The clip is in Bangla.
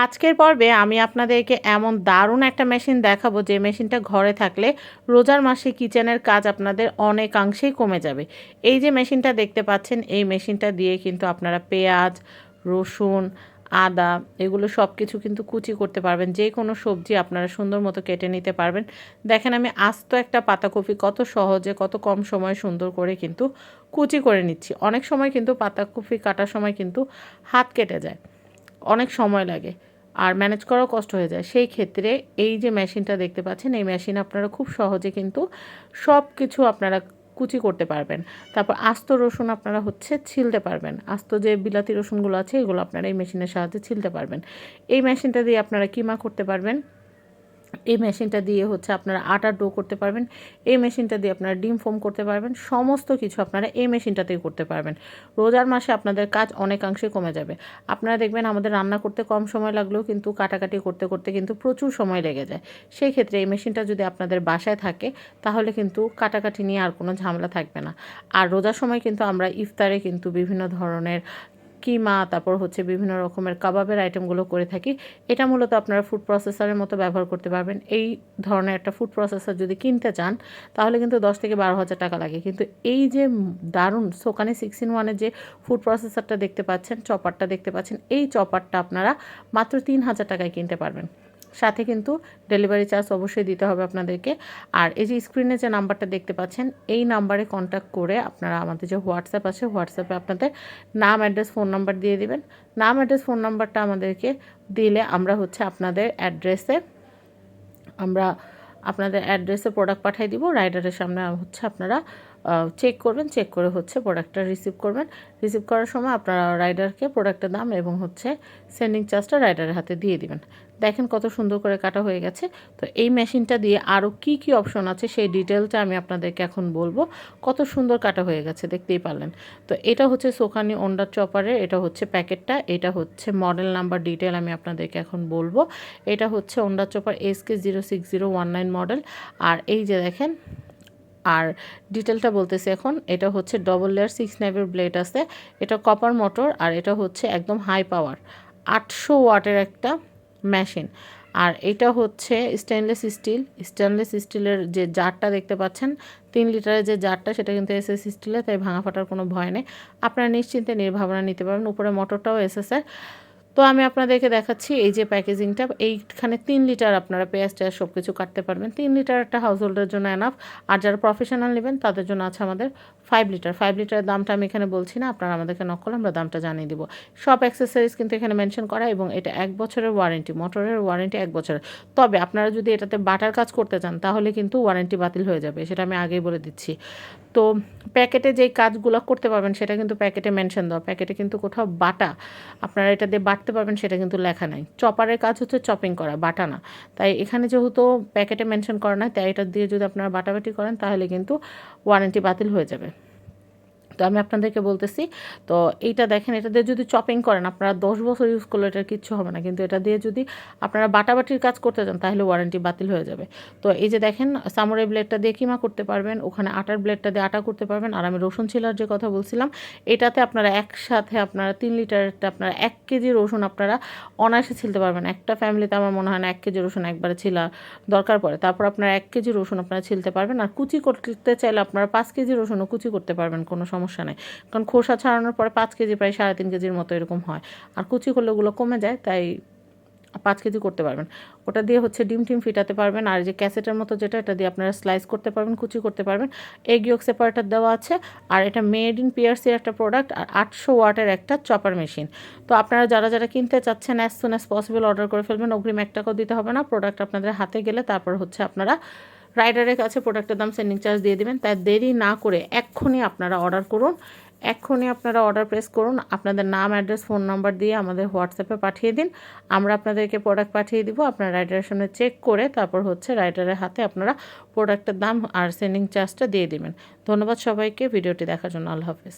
আজকের পর্বে আমি আপনাদেরকে এমন দারুণ একটা মেশিন দেখাবো, যে মেশিনটা ঘরে থাকলে রোজার মাসে কিচেনের কাজ আপনাদের অনেকাংশেই কমে যাবে। এই যে মেশিনটা দেখতে পাচ্ছেন, এই মেশিনটা দিয়ে কিন্তু আপনারা পেঁয়াজ, রসুন, আদা এগুলো সব কিছু কিন্তু কুচি করতে পারবেন। যে কোনো সবজি আপনারা সুন্দর মতো কেটে নিতে পারবেন। দেখেন আমি আস্ত একটা পাতাকপি কত সহজে, কত কম সময় সুন্দর করে কিন্তু কুচি করে নিচ্ছি। অনেক সময় কিন্তু পাতাকপি কাটার সময় কিন্তু হাত কেটে যায়। অনেক সময় লাগে। আর ম্যানেজ করাও কষ্ট হয়ে যায়। সেই ক্ষেত্রে এই যে মেশিনটা দেখতে পাচ্ছেন, এই মেশিন আপনারা খুব সহজে কিন্তু সব কিছু আপনারা কুচি করতে পারবেন। তারপর আস্ত রসুন আপনারা হচ্ছে ছিলতে পারবেন। আস্ত যে বিলাতি রসুনগুলো আছে, এগুলো আপনারা এই মেশিনের সাহায্যে ছিলতে পারবেন। এই মেশিনটা দিয়ে আপনারা কিমা করতে পারবেন? এই মেশিনটা দিয়ে হচ্ছে আপনারা আটার ডো করতে পারবেন, এই মেশিনটা দিয়ে আপনারা ডিম ফোম করতে পারবেন, সমস্ত কিছু আপনারা এই মেশিনটাতেই করতে পারবেন। রোজার মাসে আপনাদের কাজ অনেকাংশে কমে যাবে। আপনারা দেখবেন আমাদের রান্না করতে কম সময় লাগলেও কিন্তু কাটাকাটি করতে করতে কিন্তু প্রচুর সময় লেগে যায়। সেই ক্ষেত্রে এই মেশিনটা যদি আপনাদের বাসায় থাকে, তাহলে কিন্তু কাটাকাটি নিয়ে আর কোনো ঝামেলা থাকবে না। আর রোজার সময় কিন্তু আমরা ইফতারে কিন্তু বিভিন্ন ধরনের কিমা, তারপর হচ্ছে বিভিন্ন রকমের কাবাবের আইটেমগুলো করে থাকি। এটা মূলত আপনারা ফুড প্রসেসারের মতো ব্যবহার করতে পারবেন। এই ধরনের একটা ফুড প্রসেসার যদি কিনতে চান, তাহলে কিন্তু দশ থেকে বারো হাজার টাকা লাগে। কিন্তু এই যে দারুণ সোকানি সিক্স ইন ওয়ানের যে ফুড প্রসেসরটা দেখতে পাচ্ছেন চপারটা দেখতে পাচ্ছেন, এই চপারটা আপনারা মাত্র তিন হাজার টাকায় কিনতে পারবেন। সাথে কিন্তু ডেলিভারি চার্জ অবশ্যই দিতে হবে আপনাদেরকে। আর এই যে স্ক্রিনে যে নাম্বারটা দেখতে পাচ্ছেন, এই নাম্বারে কন্ট্যাক্ট করে আপনারা আমাদের যে হোয়াটসঅ্যাপ আছে হোয়াটসঅ্যাপে আপনাদের নাম অ্যাড্রেস ফোন নাম্বার দিয়ে দিবেন। নাম অ্যাড্রেস ফোন নাম্বারটা আমাদেরকে দিলে আমরা হচ্ছে আপনাদের অ্যাড্রেসে আমরা আপনাদের অ্যাড্রেসে প্রোডাক্ট পাঠিয়ে দিব। রাইডারের সামনে হচ্ছে আপনারা চেক করবেন চেক করে হচ্ছে প্রোডাক্টটা রিসিভ করবেন। রিসিভ করার সময় আপনারা রাইডারকে প্রোডাক্টের দাম এবং হচ্ছে সেন্ডিং চার্জটা রাইডারের হাতে দিয়ে দিবেন। দেখেন কত সুন্দর করে কাটা হয়ে গেছে। তো এই মেশিনটা দিয়ে আরও কি কি অপশন আছে সেই ডিটেলটা আমি আপনাদেরকে এখন বলব। কত সুন্দর কাটা হয়ে গেছে, দেখতেই পারলেন। তো এটা হচ্ছে সোখানি ওন্ডার চপারের এটা হচ্ছে প্যাকেটটা, এটা হচ্ছে মডেল নাম্বার ডিটেল আমি আপনাদেরকে এখন বলব। এটা হচ্ছে wonder chopper SK zero six zero one nine model আর এই যে দেখেন আর ডিটেলটা বলতেছি এখন, এটা হচ্ছে ডবল লেয়ার সিক্স নাইভের ব্লেড আছে। এটা কপার মোটর আর এটা হচ্ছে একদম হাই পাওয়ার আটশো ওয়াটের একটা মেশিন আর এটা হচ্ছে স্টেনলেস স্টিল স্টেনলেস স্টিলের যে জারটা দেখতে পাচ্ছেন, তিন লিটারের যে জারটা, সেটা কিন্তু এস এস স্টিলের তাই ভাঙা ফাটার কোনো ভয় নেই। আপনারা নিশ্চিন্তে নির্ভাবনা নিতে পারবেন উপরে মোটরটাও এসএসের তো আমি আপনাদেরকে দেখাচ্ছি এই যে প্যাকেজিংটা, এইখানে তিন লিটার আপনারা পেঁয়াজ টেয়াজ সব কিছু কাটতে পারবেন। তিন লিটার একটা হাউস হোল্ডের জন্য এনাফ আর যারা প্রফেশনাল নেবেন, তাদের জন্য আছে আমাদের ফাইভ লিটার ফাইভ লিটারের দামটা আমি এখানে বলছি না, আপনারা আমাদেরকে নক করলে আমরা দামটা জানিয়ে দিব। সব অ্যাক্সেসরিজ কিন্তু এখানে মেনশন করা এবং এটা এক বছরের ওয়ারেন্টি মোটরের ওয়ারেন্টি এক বছরের। তবে আপনারা যদি এটাতে বাটার কাজ করতে চান, তাহলে কিন্তু ওয়ারেন্টি বাতিল হয়ে যাবে, সেটা আমি আগেই বলে দিচ্ছি। তো প্যাকেটে যেই কাজগুলো করতে পারবেন, সেটা কিন্তু প্যাকেটে মেনশন দেওয়া। প্যাকেটে কিন্তু কোথাও বাটা আপনারা এটা দিয়ে বাটতে পারবেন, সেটা কিন্তু লেখা নাই। চপারের কাজ হচ্ছে চপিং করা, বাটা না। তাই এখানে যেহেতু প্যাকেটে মেনশন করা নাই, তাই এটা দিয়ে যদি আপনারা বাটাবাটি করেন, তাহলে কিন্তু ওয়ারেন্টি বাতিল হয়ে যাবে। তো আমি আপনাদেরকে বলতেছি, তো এইটা দেখেন, এটা দিয়ে যদি চপিং করেন, আপনারা দশ বছর ইউজ করলে এটার কিচ্ছু হবে না। কিন্তু এটা দিয়ে যদি আপনারা বাটাবাটির কাজ করতে চান তাহলে ওয়ারেন্টি বাতিল হয়ে যাবে। তো এই যে দেখেন সামুরাই ব্লেডটা দিয়ে কিমা করতে পারবেন, ওখানে আটার ব্লেডটা দিয়ে আটা করতে পারবেন, আর আমি রসুন ছিলার যে কথা বলছিলাম, এটাতে আপনারা একসাথে আপনারা তিন লিটারটা আপনারা এক কেজি রসুন আপনারা অনায়াসে ছিলতে পারবেন। একটা ফ্যামিলিতে আমার মনে হয় না এক কেজি রসুন একবারে ছিলা দরকার পড়ে। তারপর আপনারা এক কেজি রসুন আপনারা ছিলতে পারবেন, আর কুচি করতে চাইলে আপনারা পাঁচ কেজি রসুনও কুচি করতে পারবেন, কোনো সমস্যা সমস্যা নেই। কারণ খোসা ছাড়ানোর পরে পাঁচ কেজি, প্রায় সাড়ে তিন কেজির মতো এরকম হয়। আর কুচি করলে ওগুলো কমে যায়, তাই পাঁচ কেজি করতে পারবেন। ওটা দিয়ে হচ্ছে ডিম টিম ফিটাতে পারবেন। আর যে ক্যাসেটের মতো যেটা, এটা দিয়ে আপনারা স্লাইস করতে পারবেন, কুচি করতে পারবেন। এগ ইয়োগ সেপারেটার দেওয়া আছে। আর এটা মেড ইন পিয়ার্সির একটা প্রোডাক্ট, আর আটশো ওয়াটের একটা চপার মেশিন। তো আপনারা যারা যারা কিনতে চাচ্ছেন as soon as possible order করে ফেলবেন। অগ্রিম এক টাকাও দিতে হবে না। প্রোডাক্ট আপনাদের হাতে গেলে তারপর হচ্ছে আপনারা রাইডারের কাছে প্রোডাক্টের দাম সেন্ডিং চার্জ দিয়ে দেবেন। তাই দেরি না করে এক্ষুনি আপনারা অর্ডার করুন এক্ষুনি আপনারা অর্ডার প্রেস করুন, আপনাদের নাম অ্যাড্রেস ফোন নাম্বার দিয়ে আমাদের হোয়াটসঅ্যাপে পাঠিয়ে দিন, আমরা আপনাদেরকে প্রোডাক্ট পাঠিয়ে দিব, আপনার রাইটারের সামনে চেক করে তারপর হচ্ছে রাইটারের হাতে আপনারা প্রোডাক্টের দাম আর সেন্ডিং চার্জটা দিয়ে দেবেন। ধন্যবাদ সবাইকে, ভিডিওটি দেখার জন্য আল্লাহ হাফেজ।